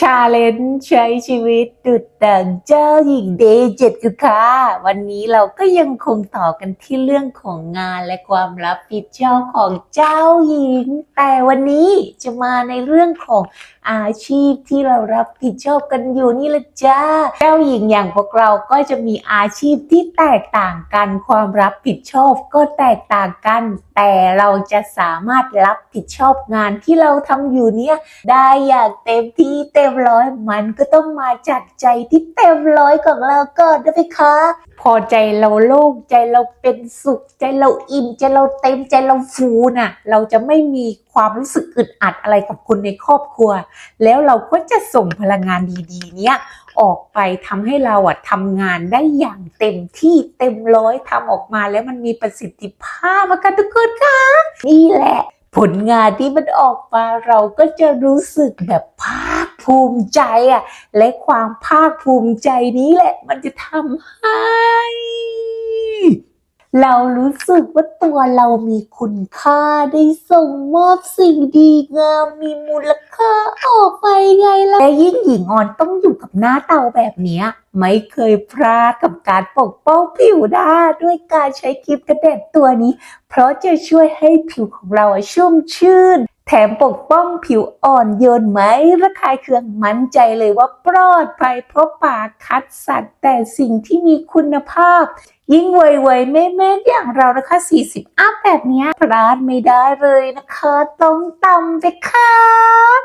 ชาเลนจ์ใช้ชีวิตดุดดังเจ้าหญิงเดย์เจ็ดคือค่ะวันนี้เราก็ยังคงต่อกันที่เรื่องของงานและความรับผิดชอบของเจ้าหญิง แต่วันนี้จะมาในเรื่องของ อาชีพที่เรารับผิดชอบกันอยู่นี่ละจ้าเจ้าหญิงอย่างพวกเราก็จะมีอาชีพที่แตกต่างกัน ความรับผิดชอบก็แตกต่างกัน แต่เราจะสามารถรับผิดชอบงานที่เราทำอยู่เนี่ยได้อย่างเต็มที่เต็มร้อยมันก็ต้องมาจากใจที่เต็มร้อยของเราก่อนนะพี่คะพอใจเราโล่งใจเราเป็นสุข ใจเราอิ่มใจเราเต็มใจเราฟูน่ะ เราจะไม่มีความรู้สึกอึดอัดอะไรกับคนในครอบครัวแล้วเราก็จะส่งพลังงานดีๆ เนี้ยออกไปทำให้เราอะทำงานได้อย่างเต็มที่เต็มร้อยทำออกมาแล้วมันมีประสิทธิภาพอะค่ะทุกคนค่ะนี่แหละ ผลงานที่มันออกมาเราก็จะรู้สึกแบบภาคภูมิใจอะและความภาคภูมิใจนี้แหละ มันจะทำให้ เรารู้สึกว่าตัวเรามีคุณค่าได้ส่งมอบสิ่งดีงามมีมูลค่าออกไปไงล่ะและยิ่งหญิงอ่อนต้องอยู่กับหน้าเตาแบบนี้ไม่เคยพลาดกับการปกป้องผิวหน้าด้วยการใช้ครีมกระเด็ดตัวนี้ เพราะจะช่วยให้ผิวของเราชุ่มชื่น แถมปกป้องผิวอ่อนโยนไหมระคายเคืองมั่นใจเลยว่าปลอดภัยเพราะปากคัดสัตว์ แต่สิ่งที่มีคุณภาพ ยิ่งวัยวัยแม่แม่อย่างเรานะคะ 40 อัพแบบนี้พลาดไม่ได้เลยนะคะ ต้องตำไปค่ะ